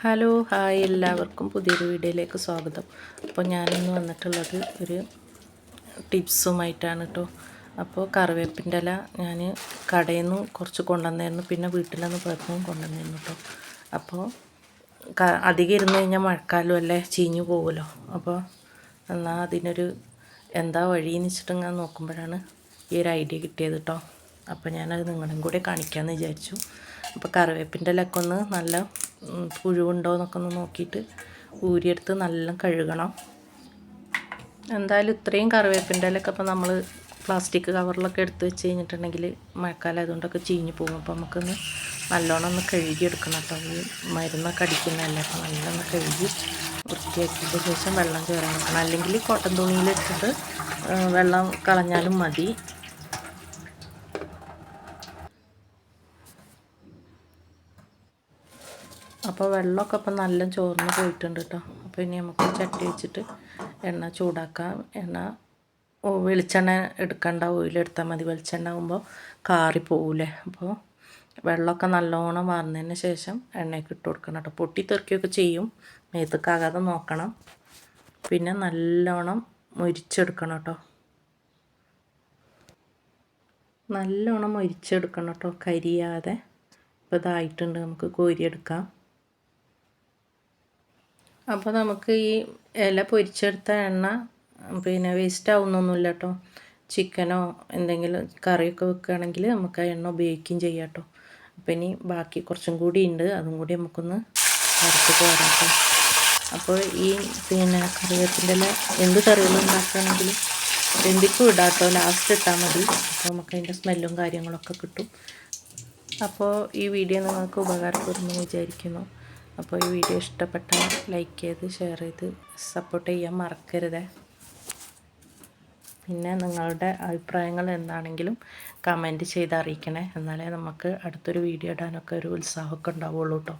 Hello hi എല്ലാവർക്കും പുതിയൊരു വീഡിയോയിലേക്ക് സ്വാഗതം. അപ്പോൾ ഞാനിന്ന് വന്നിട്ടുള്ളത് ഒരു ടിപ്സുമായിട്ടാണ് കേട്ടോ അപ്പോൾ കറിവേപ്പിന്റെ ഇല ഞാൻ കടയിൽ നിന്ന് കുറച്ച് കൊണ്ടുവന്നായിരുന്നു. പിന്നെ വീട്ടിലൊന്ന് നിന്ന് പോയപ്പോൾ കൊണ്ടുവന്നായിരുന്നു കേട്ടോ അപ്പോൾ അധികം ഇരുന്ന് കഴിഞ്ഞാൽ മഴക്കാലം അല്ലേ? ചീഞ്ഞു പോകുമല്ലോ അപ്പോൾ എന്നാൽ അതിനൊരു എന്താ വഴിയെന്ന് വെച്ചിട്ട് ഇങ്ങനെ നോക്കുമ്പോഴാണ് ഈ ഒരു ഐഡിയ കിട്ടിയത് കേട്ടോ അപ്പോൾ ഞാനത് നിങ്ങളും കൂടെ കാണിക്കാമെന്ന് വിചാരിച്ചു. അപ്പോൾ കറിവേപ്പിന്റെ ഇലക്കൊന്ന് നല്ല പുഴുവുണ്ടോ എന്നൊക്കെ ഒന്ന് നോക്കിയിട്ട് ഊരിയെടുത്ത് നല്ല കഴുകണം. എന്തായാലും ഇത്രയും കറിവേപ്പിന്റെ ഇലയൊക്കെ ഇപ്പോൾ നമ്മൾ പ്ലാസ്റ്റിക് കവറിലൊക്കെ എടുത്ത് വെച്ച് കഴിഞ്ഞിട്ടുണ്ടെങ്കിൽ മഴക്കാലം അതുകൊണ്ടൊക്കെ ചീഞ്ഞ് പോകും. അപ്പോൾ നമുക്കൊന്ന് നല്ലോണം ഒന്ന് കഴുകിയെടുക്കണം അപ്പോൾ ഈ മരുന്നൊക്കെ അടിക്കുന്നതല്ലേ അപ്പോൾ നല്ലോണം കഴുകി വൃത്തിയാക്കിയതിന് ശേഷം വെള്ളം ചേരാൻ വെക്കണം. അല്ലെങ്കിൽ കോട്ടൺ തുണിയിലിട്ടിട്ട് ആ, വെള്ളം കളഞ്ഞാലും മതി. അപ്പോൾ വെള്ളമൊക്കെ ഇപ്പം നല്ല ചോർന്ന് പോയിട്ടുണ്ട് കേട്ടോ അപ്പോൾ ഇനി നമുക്ക് ചട്ടി വെച്ചിട്ട് എണ്ണ ചൂടാക്കാം. എണ്ണ വെളിച്ചെണ്ണ എടുക്കണ്ട. ഓയിലെടുത്താൽ മതി. വെളിച്ചെണ്ണ ആകുമ്പോൾ കാറി പോകൂലേ അപ്പോൾ വെള്ളമൊക്കെ നല്ലോണം വാർന്നതിന് ശേഷം എണ്ണയ്ക്ക് ഇട്ട് കൊടുക്കണം കേട്ടോ പൊട്ടി തെറിക്കുകയൊക്കെ ചെയ്യും. മേത്തക്കാകാതെ നോക്കണം. പിന്നെ നല്ലോണം മുരിച്ചെടുക്കണം കേട്ടോ നല്ലോണം മുരിച്ചെടുക്കണം കേട്ടോ കരിയാതെ. ഇപ്പോൾ ഇതായിട്ടുണ്ട്. നമുക്ക് കോരിയെടുക്കാം അപ്പോൾ നമുക്ക് ഈ ഇല പൊരിച്ചെടുത്ത എണ്ണ പിന്നെ വേസ്റ്റ് ആവുന്നൊന്നുമില്ല കേട്ടോ ചിക്കനോ എന്തെങ്കിലും കറിയൊക്കെ വെക്കുകയാണെങ്കിൽ നമുക്ക് ആ എണ്ണ ഉപയോഗിക്കുകയും ചെയ്യാം കേട്ടോ അപ്പോൾ ഇനി ബാക്കി കുറച്ചും കൂടി ഉണ്ട്. അതും കൂടി നമുക്കൊന്ന് വറുത്ത് പോരാം അപ്പോൾ ഈ പിന്നെ കറിവേപ്പിന്റെ എന്ത് കറികളും ഉണ്ടാക്കുകയാണെങ്കിലും എന്തിക്കും ഇടാട്ടോ ലാസ്റ്റ് ഇട്ടാൽ മതി. അപ്പോൾ നമുക്ക് അതിന്റെ സ്മെല്ലും കാര്യങ്ങളൊക്കെ കിട്ടും. അപ്പോൾ ഈ വീഡിയോ നിങ്ങൾക്ക് ഉപകാരപ്പെടുമെന്ന് വിചാരിക്കുന്നു. അപ്പോൾ ഈ വീഡിയോ ഇഷ്ടപ്പെട്ടാൽ ലൈക്ക് ചെയ്ത് ഷെയർ ചെയ്ത് സപ്പോർട്ട് ചെയ്യാൻ മറക്കരുത്. പിന്നെ നിങ്ങളുടെ അഭിപ്രായങ്ങൾ എന്താണെങ്കിലും കമന്റ് ചെയ്ത് അറിയിക്കണേ. എന്നാലേ നമുക്ക് അടുത്തൊരു വീഡിയോ ഇടാനൊക്കെ ഒരു ഉത്സാഹമൊക്കെ ഉണ്ടാവുള്ളൂ കേട്ടോ.